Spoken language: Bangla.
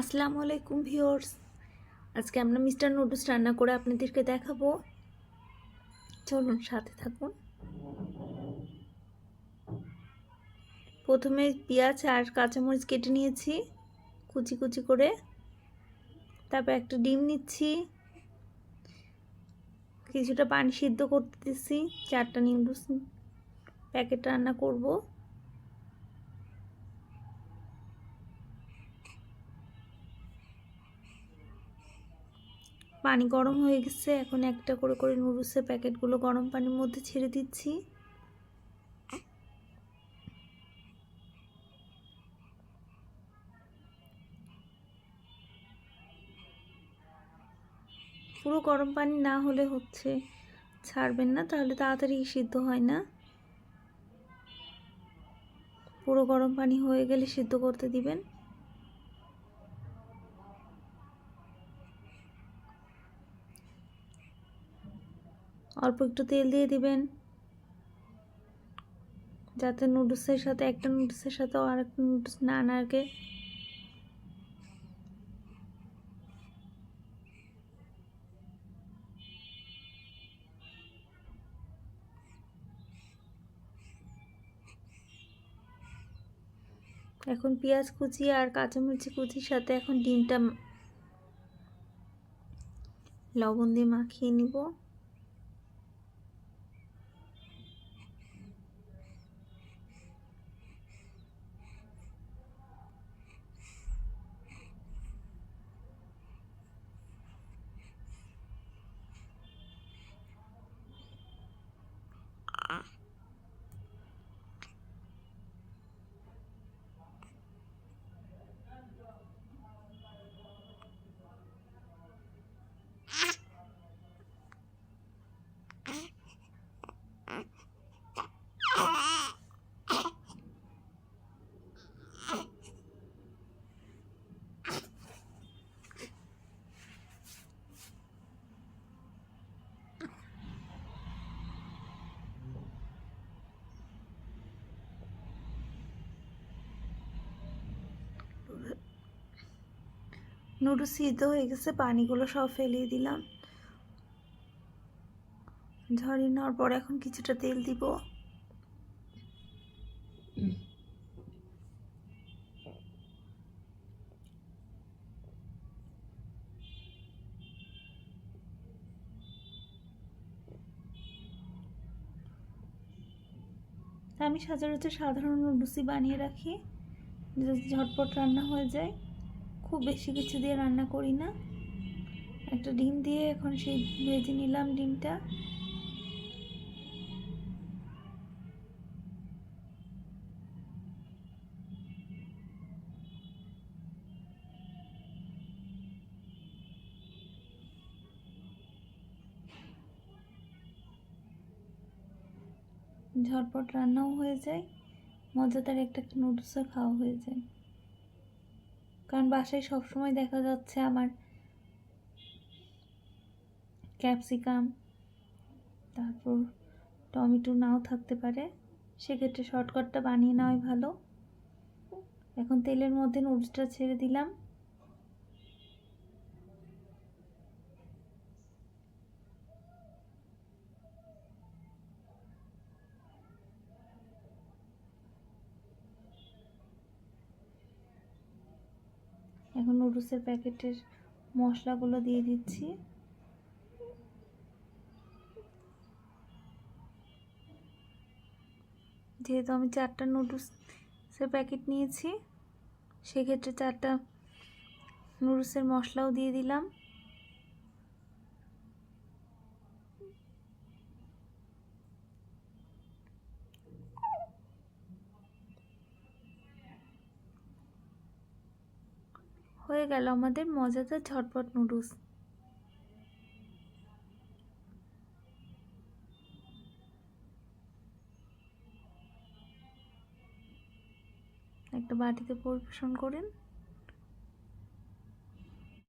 আসসালামু আলাইকুম ভিউয়ার্স। আজকে আমরা মিস্টার নুডলস রান্না করে আপনাদেরকে দেখাবো। চলুন, সাথে থাকুন। প্রথমে পেঁয়াজ আর কাঁচামরিচ কেটে নিয়েছি, কুচি কুচি করে। তারপর একটা ডিম নিচ্ছি। কিছুটা পানি সিদ্ধ করতে দিচ্ছি চারটা নুডলস প্যাকেট রান্না করব। পানি গরম হয়ে গেছে, এখন একটা করে করে নুডলসের প্যাকেটগুলো গরম পানির মধ্যে ছেড়ে দিচ্ছি। পুরো গরম পানি না হলে হচ্ছে ছাড়বেন না, তাহলে তাড়াতাড়ি সিদ্ধ হয় না। পুরো গরম পানি হয়ে গেলে সিদ্ধ করতে দিবেন। অল্প একটু তেল দিয়ে দিবেন। যাতে নুডলসের সাথে, একটা নুডলসের সাথে আর একটা নুডলস না নাড়কে এখন পেঁয়াজ কুচি আর কাঁচামরিচি কুচির সাথে এখন ডিমটা লবণ দিয়ে মাখিয়ে নিব। নুডলস সিদ্ধ হয়ে গেছে, পানিগুলো সব ফেলিয়ে দিলাম। ঝরিয়ে নেওয়ার পর এখন কিছুটা তেল দিব। আমি সচরাচর সাধারণ নুডলসই বানিয়ে রাখি ঝটপট রান্না হয়ে যায়। খুব বেশি কিছু দিয়ে রান্না করি না। একটা ডিম দিয়ে এখন সেই ভেজে নিলাম ডিমটা। ঝটপট রান্নাও হয়ে যায়। মজাদার একটা নুডলসও খাওয়া হয়ে যায়। কারণ বাসায় সবসময় দেখা যাচ্ছে আমার ক্যাপসিকাম, তারপর টমেটো নাও থাকতে পারে। সেক্ষেত্রে শর্টকাটটা বানিয়ে নেওয়াই ভালো। এখন তেলের মধ্যে নুডলসটা ছেড়ে দিলাম। এখন নুডলসের প্যাকেটের মশলাগুলো দিয়ে দিচ্ছি। যেহেতু আমি চারটা নুডলসের প্যাকেট নিয়েছি, সেক্ষেত্রে চারটা নুডলসের মশলাও দিয়ে দিলাম। হয়ে গেল আমাদের মজাদার ঝটপট নুডলস। একটা বাটিতে পরিবেশন করেন।